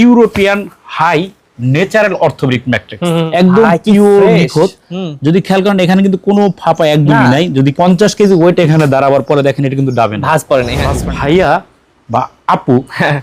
European high natural orthopaedic matrix. একদম pure. নিখুঁত। যদি খেয়াল করেন এখানে কিন্তু কোনো ফাঁপা একদমই নাই। যদি পঞ্চাশ কেজি ওয়েট এখানে দাঁড়াবার পরে দেখেন এটা কিন্তু ডাবে না। ভাঁজ পড়ে নাই হ্যাঁ। ভাইয়া বা আপু হ্যাঁ।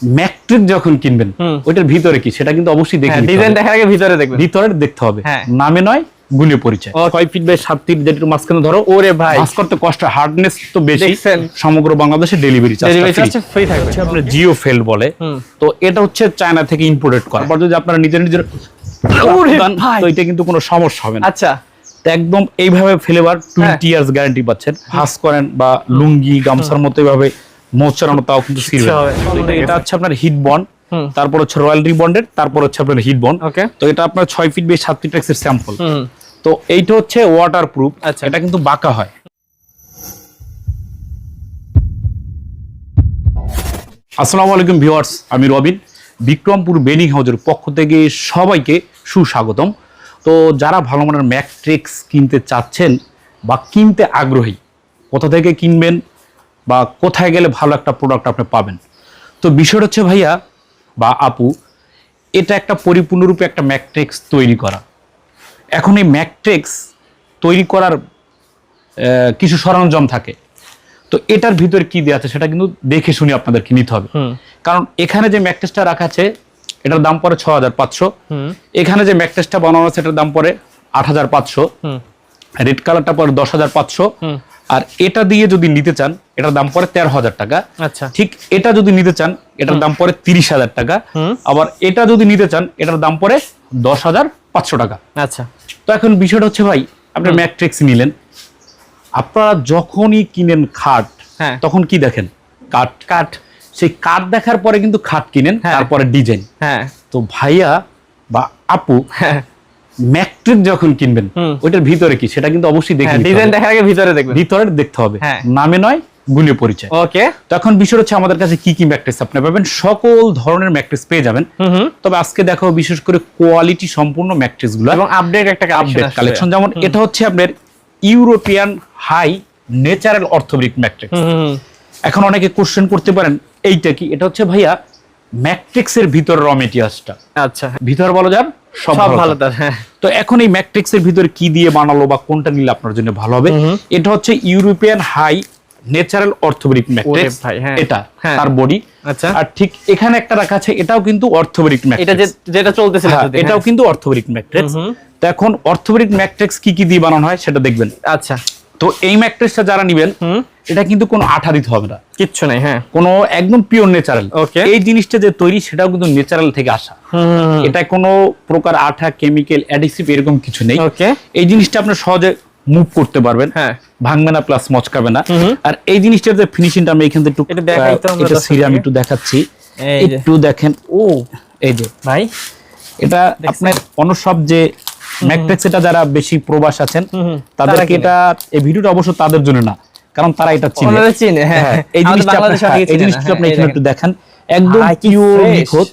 ম্যাট্রিক যখন কিনবেন ওইটার ভিতরে কি? সেটা কিন্তু অবশ্যই দেখে হ্যাঁ ডিজাইন। দেখার আগে ভিতরে দেখবেন। ভিতরে দেখতে হবে। হ্যাঁ। নামে নয় গুণে পরিচয়। ছয় ফিট বাই সাত ফিট যেটা মাঝখানে ধরো। ওরে ভাই। ভাঁজ করতে কষ্ট হার্ডনেস তো বেশি। সমগ্র বাংলাদেশে ডেলিভারি চার্জ চার্জ ফ্রি থাকবে। আপনার জিও ফেল বলে তো এটা হচ্ছে চায়না থেকে ইম্পোর্টেড করা। তারপর যদি আপনারা নিজের নিজের। তো এটা কিন্তু কোনো সমস্যা হবে না। আচ্ছা। একদম এইভাবে ফ্লেভার টোয়েন্টি ইয়ার্স গ্যারান্টি পাচ্ছেন। ভাস করেন বা লুঙ্গি গামছার মতো এইভাবে মোচারানো তাও কিন্তু এটা- হচ্ছে আপনার হিট বন্ড তারপর হচ্ছে রয়্যাল রিবন্ডেড তারপর হচ্ছে আপনার হিট বন্ড ওকে তো এটা আপনার ছয় ফিট বাই সাত ফিট এর স্যাম্পল তো এইটা হচ্ছে ওয়াটার প্রুফ আচ্ছা। এটা কিন্তু বাঁকা হয়। আসসালামু আলাইকুম ভিউয়ার্স আমি রবিন। বিক্রমপুর বেনিং হাউজের পক্ষ থেকে সবাইকে সুস্বাগতম। তো যারা ভালো মানের ম্যাট্রিক্স কিনতে চাচ্ছেন বা কিনতে আগ্রহী কোথা থেকে কিনবেন বা কোথায় গেলে ভালো একটা প্রোডাক্ট আপনি পাবেন? তো বিষয়টা হচ্ছে ভাইয়া বা আপু এটা একটা পরিপূর্ণরূপে একটা ম্যাট্রিক্স তৈরি করা। এখন এই ম্যাট্রিক্স তৈরি করার কিছু সরঞ্জাম থাকে। তো এটার ভিতরে কি দেওয়া আছে সেটা কিন্তু দেখে শুনে আপনাদেরকে নিতে হবে। কারণ এখানে যে ম্যাট্রেসটা রাখা আছে এটার দাম পড়ে ছ হাজার পাঁচশো। এখানে যে ম্যাট্রেসটা বানানো আছে এটার দাম পড়ে আট হাজার পাঁচশো। রেড কালারটা পরে দশ হাজার পাঁচশো। আর এটা দিয়ে যদি নিতে চান এটার দাম পড়ে তেরো হাজার টাকা। আচ্ছা। ঠিক এটা যদি নিতে চান এটার দাম পড়ে তিরিশ হাজার টাকা। আবার এটা যদি নিতে চান এটার দাম পড়ে দশ হাজার পাঁচশো টাকা। আচ্ছা। তো এখন বিষয়টা হচ্ছে ভাই আপনি ম্যাট্রিক্স নিলেন। আপনারা যখনই কিনেন খাট হ্যাঁ। তখন কি দেখেন? কাঠ। কাট সেই কাঠ দেখার পরে কিন্তু খাট কিনেন হ্যাঁ। তারপরে ডিজাইন হ্যাঁ। তো ভাইয়া বা আপু হ্যাঁ। ম্যাট্রিক যখন কিনবেন। ওইটার ভিতরে কি? সেটা কিন্তু অবশ্যই দেখে হ্যাঁ ডিজাইন দেখার আগে ভিতরে দেখবেন। ভিতরে দেখতে হবে। নামে নয় গুণে পরিচয়। ওকে তো এখন বিষয় হচ্ছে আমাদের কাছে কি কি ম্যাট্রেস আপনি পাবেন? সকল ধরনের ম্যাট্রেস পেয়ে যাবেন। তবে আজকে দেখো বিশেষ করে কোয়ালিটি সম্পূর্ণ ম্যাট্রেসগুলো এবং আপডেট একটা আপডেট কালেকশন যেমন এটা হচ্ছে আপনার European high natural orthopaedic matrix এখন অনেকে কোশ্চেন করতে পারেন এইটা কি? এটা হচ্ছে ভাইয়া ম্যাট্রিক্সের ভিতর র মেটিয়াসটা আচ্ছা। ভিতর বলা যান সব ভালো তার। হ্যাঁ। তো এখন এই ম্যাট্রিক্সের ভিতরে কি দিয়ে বানালো বা কোনটা নিলে আপনার জন্য ভালো হবে। এটা হচ্ছে ইউরোপিয়ান হাই ন্যাচারাল ম্যাট্রিক্স। এটা হ্যাঁ। তার বডি আচ্ছা। আর ঠিক এখানে একটা রাখা আছে এটাও কিন্তু অর্থোবেরিক এটা ম্যাট্রিক্স যে যেটা চলতেছিল হ্যাঁ, এটাও হ্যাঁ। কিন্তু অর্থোবেরিক ম্যাট্রিক্স। তো এখন অর্থোবেরিক ম্যাট্রিক্স কি কি দিয়ে বানানো হয় সেটা দেখবেন। আচ্ছা। তো এই ম্যাট্রিক্সটা যারা নেবেন এটা কিন্তু কোনো আঠা দিতে হবে না। কিচ্ছু নাই হ্যাঁ। কোনো একদম পিওর ন্যাচারাল Okay. এই জিনিসটা যে তৈরি সেটাও কিন্তু ন্যাচারাল থেকে আসা। এটা কোনো প্রকার আঠা কেমিক্যাল অ্যাডিসিভ এরকম কিছু নেই। ওকে এই জিনিসটা আপনি সহজে মুভ করতে পারবেন। হ্যাঁ। ভাঙবে না প্লাস মচকাবে না। আর এই জিনিসটার যে ফিনিশিংটা আমি এখান থেকে একটু এটা দেখাই আমরা এটা দর্শককে। সিরে আমি একটু দেখাচ্ছি। একটু দেখেন। ও এই যে। ভাই এটা আপনার অন্য সব যে ম্যাট্রিক্স এটা যারা বেশি প্রবাস আছেন। তাদেরকে এটা এই ভিডিওটা অবশ্য তাদের জন্য না কারণ তারা এটা চিনে। চিনে হ্যাঁ। হ্যাঁ, এই জিনিসটা হ্যাঁ, এই জিনিসটা হ্যাঁ, আপনি এখানে একটু দেখেন। একদম পিওর। নিখুঁত।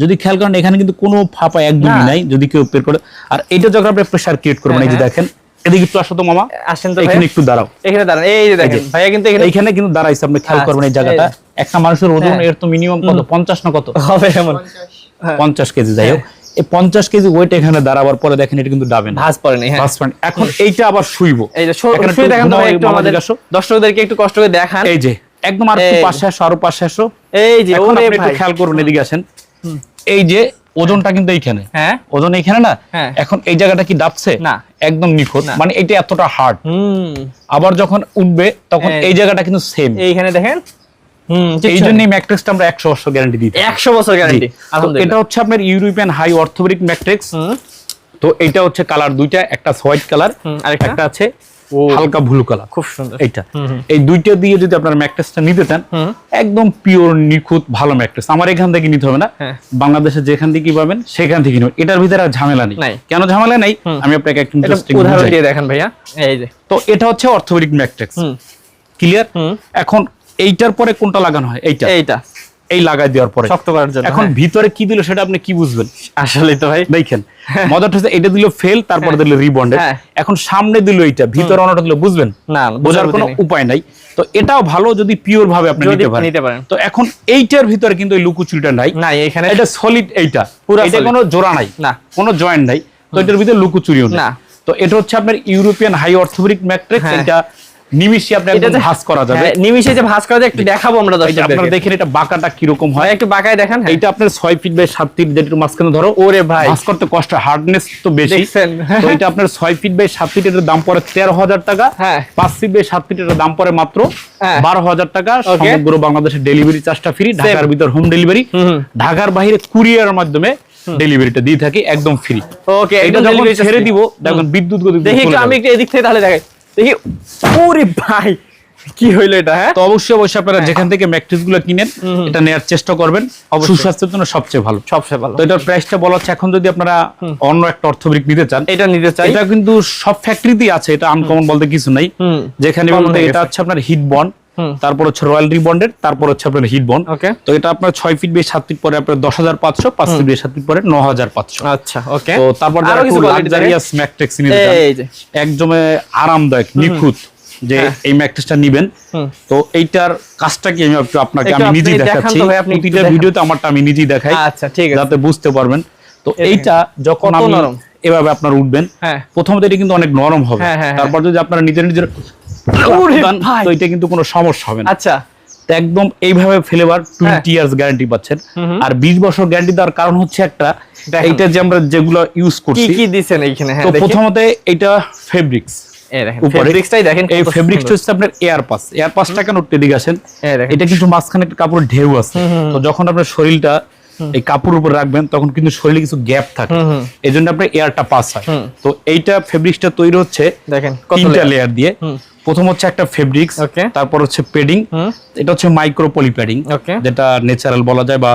যদি খেয়াল করেন এখানে কিন্তু কোনো ফাঁপা একদমই নাই যদি কেউ বের করে আর এটা যখন আপনি প্রেসার ক্রিয়েট করবেন এই যে হ্যাঁ, দেখেন এদিকে একটু আসো তো মামা। আসেন তো এখানে একটু দাঁড়াও। এখানে দাঁড়ান এই যে দেখেন ভাইয়া কিন্তু এখানে এইখানে কিন্তু দাঁড়াইছে আপনি খেয়াল আচ্ছা, করবেন এই জায়গাটা। একটা মানুষের ওজন হ্যাঁ। এর তো মিনিমাম কত? পঞ্চাশ না কত? হবে এমন। হ্যাঁ। পঞ্চাশ কেজি যাই হোক। এই পঞ্চাশ কেজি ওয়েট এখানে দাঁড়াবার পরে দেখেন এটা কিন্তু না। ভাঁজ পড়ে হ্যাঁ। এখন এইটা আবার শুইব। এই যে শুয়ে একটু তো একটু আমাদের দর্শকদেরকে একটু কষ্ট করে দেখান। এই যে একদম আর। পাশে আসো আরও পাশে আসো। এই যে ওরে একটু ভাই। খেয়াল করুন এদিকে আসেন। এই যে ওজনটা কিন্তু এইখানে। হ্যাঁ। ওজন এইখানে না? হ্যাঁ। এখন এই জায়গাটা কি ডাবছে? না। একদম নিখুঁত। মানে এটা এতটা হার্ড আবার যখন উঠবে তখন এই- এই জায়গাটা কিন্তু সেম এইখানে দেখেন? হুম এই জন্য ম্যাট্রিক্সটা আমরা একশো বছর গ্যারান্টি দিই। একশো বছর গ্যারান্টি এটা হচ্ছে আপনার ইউরোপিয়ান হাই অর্থোবেরিক ম্যাট্রিক্স হুম। তো এটা হচ্ছে কালার দুইটা একটা হোয়াইট কালার আর? একটা আছে হালকা ব্লু কালার। খুব সুন্দর। এইটা। এই দুইটা দিয়ে যদি আপনার ম্যাট্রেসটা নিতে চান একদম পিওর নিখুঁত ভালো ম্যাট্রেস আমার এখান থেকে নিতে হবে না। হ্যাঁ। বাংলাদেশে যেখান থেকে পাবেন সেখান থেকে নেবেন এটার ভিতরে আর ঝামেলা নেই। কেন ঝামেলা নেই? আমি আপনাকে একটা উদাহরণ দিয়ে দেখেন ভাইয়া। এই যে। তো এটা হচ্ছে অর্থোবেরিক ম্যাট্রিক্স হুম। ক্লিয়ার? এখন এইটার পরে কোনটা লাগানো হয়? এইটা। এইটা। এই লাগাই দেওয়ার পরে। শক্ত করার জন্য এখন হ্যাঁ। ভিতরে কি দিল সেটা আপনি কি বুঝবেন? আসলে তো ভাই। দেখেন মজাটা হচ্ছে এটা দিল ফেল তারপরে দিল রিবন্ডেড হ্যাঁ। এখন সামনে দিল এইটা ভিতরে অন্যটা দিল বুঝবেন? না বোঝার কোনো উপায় নাই। তো এটাও ভালো যদি পিওর ভাবে আপনি নিতে পারেন। নিতে পারেন। তো এখন এইটার ভিতরে কিন্তু এই লুকুচুরিটা নাই। না এখানে এটা সলিড এইটা। পুরা এটা কোনো জোড়া নাই। না। কোনো জয়েন্ট নাই। তো এটার ভিতরে লুকুচুরিও না। না। তো এটা হচ্ছে আপনার ইউরোপিয়ান হাই অর্থোপেডিক ম্যাট্রিক্স হ্যাঁ। এটা নিমিষে আপনি এটা একদম যে- ভাঁজ করা যাবে। হ্যাঁ, নিমিষে যে ভাঁজ করা যায় একটু দেখাবো আমরা এই আপনারা দেখেন এটা বাঁকাটা কীরকম হয়। একটু বাঁকায় দেখান হ্যাঁ। আপনার ছয় ফিট বাই সাত ফিট যেটা মাঝখানে ধরো। ওরে ভাই। ভাঁজ করতে কষ্ট হার্ডনেস তো বেশি। তো এটা আপনার ছয় ফিট বাই সাত ফিট এটার দাম পড়ে টাকা। হ্যাঁ। পাঁচ ফিট বাই সাত ফিট এটার দাম পড়ে মাত্র। বারো হাজার টাকা। সমগ্র বাংলাদেশের ডেলিভারি চার্জটা ফ্রি ঢাকার ভিতর হোম ডেলিভারি। ঢাকার বাইরে কুরিয়ারের মাধ্যমে ডেলিভারিটা দিয়ে থাকি একদম ফ্রি ওকে এটা যখন ছেড়ে দিব দেখবেন বিদ্যুৎ গতি দেখি আমি একটু এদিক থেকে তাহলে দেখাই। দেখি ওরে ভাই কি হইল এটা হ্যাঁ? তো অবশ্যই অবশ্যই আপনারা যেখান থেকে ম্যাট্রিক্সগুলো কিনেন এটা নেওয়ার চেষ্টা করবেন। সুস্বাস্থ্যের জন্য সবচেয়ে ভালো। সবচেয়ে ভালো। তো এটার প্রাইসটা বলা হচ্ছে এখন যদি আপনারা অন্য একটা অর্থবিক নিতে চান এটা নিতে চাই। এটা কিন্তু সব ফ্যাক্টরিতেই আছে এটা আনকমন বলতে কিছু নাই। যেখানে বলতে এটা হচ্ছে আপনার হিট বন্ড। তারপর হচ্ছে রয়্যাল রিবন্ডেড তারপর হচ্ছে আপনার হিট বন্ড ওকে তো এটা আপনার ছয় ফিট বেশ সাত ফিট পরে আপনার দশ হাজার পাঁচশো পাঁচ ফিট বেশ সাত ফিট পরে ন হাজার পাঁচশো। আচ্ছা ওকে তো তারপর? লাক্সারিয়াস ম্যাট্রিক্স নিতে চান এই যে। একদমে আরামদায়ক নিখুঁত যে হ্যাঁ। এই ম্যাট্রিক্সটা নিবেন। তো এইটার কাজটা কি আমি একটু আপনাকে আমি নিজেই দেখান দেখাচ্ছি। প্রতিটা ভিডিওতে আমারটা আমি নিজেই দেখাই আচ্ছা ঠিক আছে। যাতে বুঝতে পারবেন। তো এইটা যখন আমি। এভাবে আপনার উঠবেন। হ্যাঁ। প্রথমত এটা কিন্তু অনেক নরম হবে। হ্যাঁ, হ্যাঁ, তারপর যদি আপনারা নিজের নিজের। তো এটা কিন্তু কোনো সমস্যা হবে না। আচ্ছা। একদম এইভাবে ফ্লেভার। টোয়েন্টি ইয়ার্স গ্যারান্টি পাচ্ছেন। আর বিশ বছর গ্যারান্টি দেওয়ার কারণ হচ্ছে একটা এইটা যে আমরা যেগুলো ইউজ করছি। কি দিছেন এইখানে? তো। প্রথমত এটা ফেব্রিক্স দেখেন এই ফেব্রিক্সটা হচ্ছে আপনার এয়ার পাস এয়ার পাসটা কেন টেদিক আসেন? এটা কিন্তু মাঝখানে একটা কাপড় ঢেউ আছে। তো যখন আপনার শরীরটা এই কাপড়ের উপর রাখবেন তখন কিন্তু শরীরে কিছু গ্যাপ থাকে। এই জন্য আপনার এয়ারটা পাস হয়। তো এইটা ফেব্রিক্সটা তৈরি হচ্ছে দেখেন তিনটা লেয়ার দিয়ে। প্রথম হচ্ছে একটা ফেব্রিক্স তারপর হচ্ছে পেডিং এটা হচ্ছে মাইক্রো পলি প্যাডিং যেটা ন্যাচারাল বলা যায় বা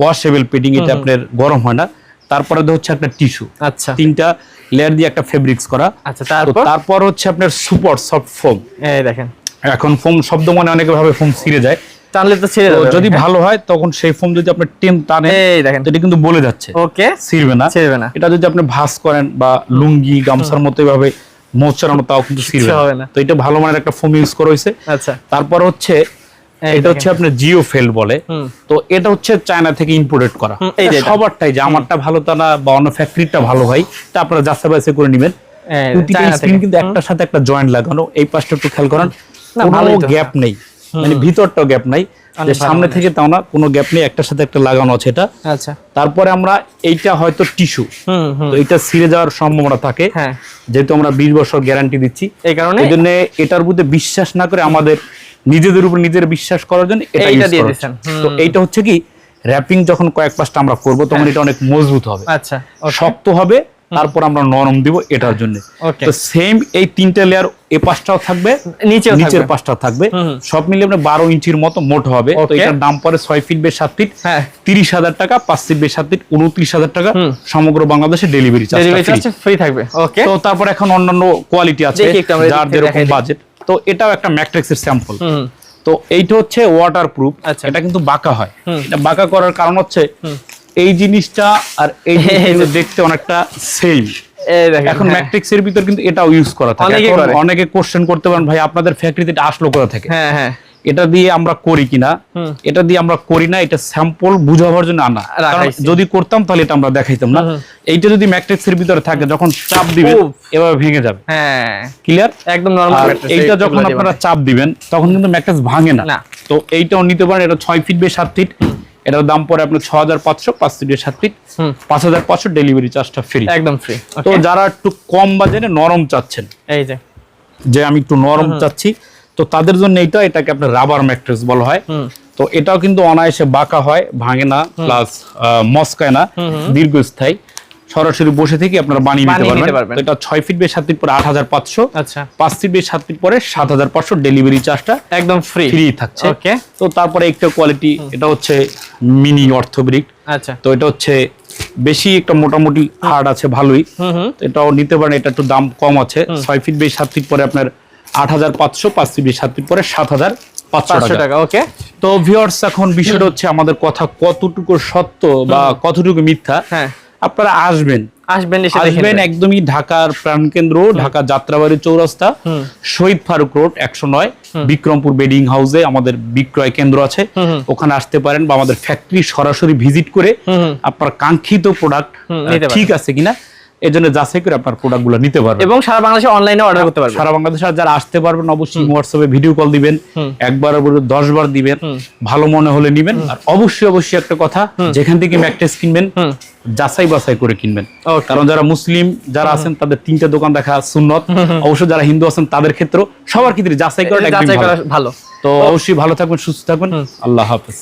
ওয়াশেবল পেডিং এটা আপনার গরম হয় না। তারপরে হচ্ছে একটা টিস্যু আচ্ছা। তিনটা লেয়ার দিয়ে একটা ফেব্রিক্স করা। আচ্ছা তারপর? তারপর হচ্ছে আপনার সুপার সফট ফোম এই দেখেন। এখন ফোম শব্দ মানে অনেকে ভাবে ফোম ছিঁড়ে যায়। টানলে তো ছেড়ে যদি ভালো হয় তখন সেই ফোম যদি আপনি টেন টানেন এই দেখেন। এটা কিন্তু বলে যাচ্ছে। ওকে। ছিঁড়বে না। ছিঁড়বে না। এটা যদি আপনি ভাঁজ করেন বা লুঙ্গি গামছার মতো এভাবে মোচড়ানো তাও কিন্তু ছিঁড়বে না। তো এটা ভালো মানের একটা ফোম ইউজ করা হয়েছে। আচ্ছা। তারপর হচ্ছে এটা হচ্ছে আপনার জিও ফেল বলে। তো এটা হচ্ছে চায়না থেকে ইম্পোর্টেড করা। সবারটাই যে আমারটা ভালো তা না বা অন্য ফ্যাক্টরিটা ভালো হয় তা আপনারা যাচাই বাছাই করে নেবেন। স্ক্রিন কিন্তু একটার সাথে একটা জয়েন্ট লাগানো। এই পাশটা একটু খেয়াল করেন কোনো গ্যাপ নেই। মানে ভিতরটাও গ্যাপ নাই। যে সামনে থেকে তাও না কোনো গ্যাপ নেই একটার সাথে একটা লাগানো আছে এটা। আচ্ছা। তারপরে আমরা এইটা হয়তো টিস্যু তো এটা ছিঁড়ে যাওয়ার সম্ভাবনা থাকে। হ্যাঁ। যেহেতু আমরা বিশ বছর গ্যারান্টি দিচ্ছি। এই কারণে? এই জন্য এটার মধ্যে বিশ্বাস না করে আমাদের নিজেদের উপর নিজের বিশ্বাস করার জন্য এটা এইটা use দিয়ে করা দিচ্ছেন। হচ্ছে। হুম। তো এইটা হচ্ছে কি র্যাপিং যখন কয়েক পাঁচটা আমরা করব তখন এটা অনেক মজবুত হবে। আচ্ছা শক্ত হবে তারপর আমরা নরম দিব এটার জন্য। তো সেম এই তিনটা লেয়ার এ পাশটাও থাকবে নিচের। পাশটা থাকবে। সব মিলে আপনার বারো ইঞ্চির মতো মোট হবে। তো. এটার দাম পরে ছয় ফিট বে সাত ফিট হ্যাঁ। তিরিশ হাজার টাকা পাঁচ ফিট বে সাত ফিট উনত্রিশ হাজার টাকা। সমগ্র বাংলাদেশে ডেলিভারি চার্জ ফ্রি থাকবে। তো তারপর এখন অন্যান্য কোয়ালিটি আছে যার যেরকম বাজেট তো এটাও একটা ম্যাট্রিক্সের স্যাম্পল তো এইটা হচ্ছে ওয়াটার প্রুফ আচ্ছা। এটা কিন্তু বাঁকা হয়। এটা বাঁকা করার কারণ হচ্ছে এই জিনিসটা আর এই জিনিসটা দেখতে অনেকটা সেম এখন। ম্যাট্রিক্স এর ভিতর কিন্তু এটাও ইউজ করা থাকে। অনেকে কোশ্চেন করতে পারেন ভাই আপনাদের ফ্যাক্টরিতে এটা আসলো কোথা থেকে? হ্যাঁ হ্যাঁ। এটা দিয়ে আমরা করি কিনা? এটা দিয়ে আমরা করি না এটা স্যাম্পল বুঝাবার জন্য আনা। যদি করতাম তাহলে এটা আমরা দেখাইতাম না। এইটা যদি ম্যাট্রিক্স এর ভিতরে থাকে যখন চাপ দিবে উফ। এভাবে ভেঙে যাবে। হ্যাঁ। ক্লিয়ার একদম নরমাল এইটা যখন আপনারা চাপ দিবেন তখন কিন্তু ম্যাট্রেস ভাঙে না। না। তো এইটাও নিতে পারেন এটা ছয় ফিট বে সাত ফিট এটার দাম পড়ে আপনার ছ হাজার পাঁচশো পাঁচ ফিট সাত ফিট পাঁচ হাজার পাঁচশো ডেলিভারি চার্জটা ফ্রি একদম ফ্রি তো যারা একটু কম বাজেটে নরম চাচ্ছেন এই যে। যে আমি একটু নরম চাচ্ছি তো তাদের জন্য এটা এটাকে আপনার রাবার ম্যাট্রেস বলা হয়। তো এটাও কিন্তু অনায়াসে বাঁকা হয় ভাঙে না প্লাস মস্কায় না দীর্ঘস্থায়ী। সরাসরি বসে থেকে আপনারা বানিয়ে নিতে পারবেন। এটা ছয় ফিট বে সাত ফিট পরে আট হাজার পাঁচশো। আচ্ছা। পাঁচ ফিট বে সাত ফিট পরে সাত হাজার পাঁচশো ডেলিভারি চার্জটা একদম ফ্রি ফ্রি থাকছে। ওকে তো তারপরে একটা কোয়ালিটি এটা হচ্ছে মিনি অর্থোব্রিক আচ্ছা। তো এটা হচ্ছে বেশি একটা মোটামুটি হার্ড আছে ভালোই। হুম হুম। এটাও নিতে পারেন এটা একটু দাম কম আছে। ছয় ফিট বেশ সাত ফিট পরে আপনার আট হাজার পাঁচশো পাঁচ ফিট বেশ সাত ফিট পরে সাত হাজার পাঁচশো টাকা। ওকে তো ভিউয়ার্স এখন বিষয়টা হচ্ছে আমাদের কথা কতটুকু সত্য বা কতটুকু মিথ্যা। হ্যাঁ। আপনারা আসবেন। আসবেন আসবেন একদমই ঢাকার প্রাণকেন্দ্র ঢাকা যাত্রাবাড়ি চৌরাস্তা শহীদ ফারুক রোড একশো নয় বিক্রমপুর বেডিং হাউসে আমাদের বিক্রয় কেন্দ্র আছে। ওখানে আসতে পারেন বা আমাদের ফ্যাক্টরি সরাসরি ভিজিট করে। আপনার কাঙ্ক্ষিত প্রোডাক্ট ঠিক আছে কিনা? এই জন্য যাচাই করে আপনার প্রোডাক্টগুলো নিতে পারবেন। এবং সারা বাংলাদেশে অনলাইনে অর্ডার করতে পারবেন। সারা বাংলাদেশে যারা আসতে পারবেন অবশ্যই হোয়াটসঅ্যাপে ভিডিও কল দিবেন একবার দশ বার দিবেন ভালো মনে হলে নিবেন। আর অবশ্যই অবশ্যই একটা কথা যেখান থেকে ম্যাকটেস কিনবেন যাচাই বাছাই করে কিনবেন। কারণ যারা মুসলিম যারা আছেন তাদের তিনটা দোকান দেখা সুন্নত। অবশ্য যারা হিন্দু আছেন তাদের ক্ষেত্রে সবার ক্ষেত্রে যাচাই করা যাচাই করা ভালো। তো অবশ্যই ভালো থাকবেন সুস্থ থাকবেন। আল্লাহ হাফেজ।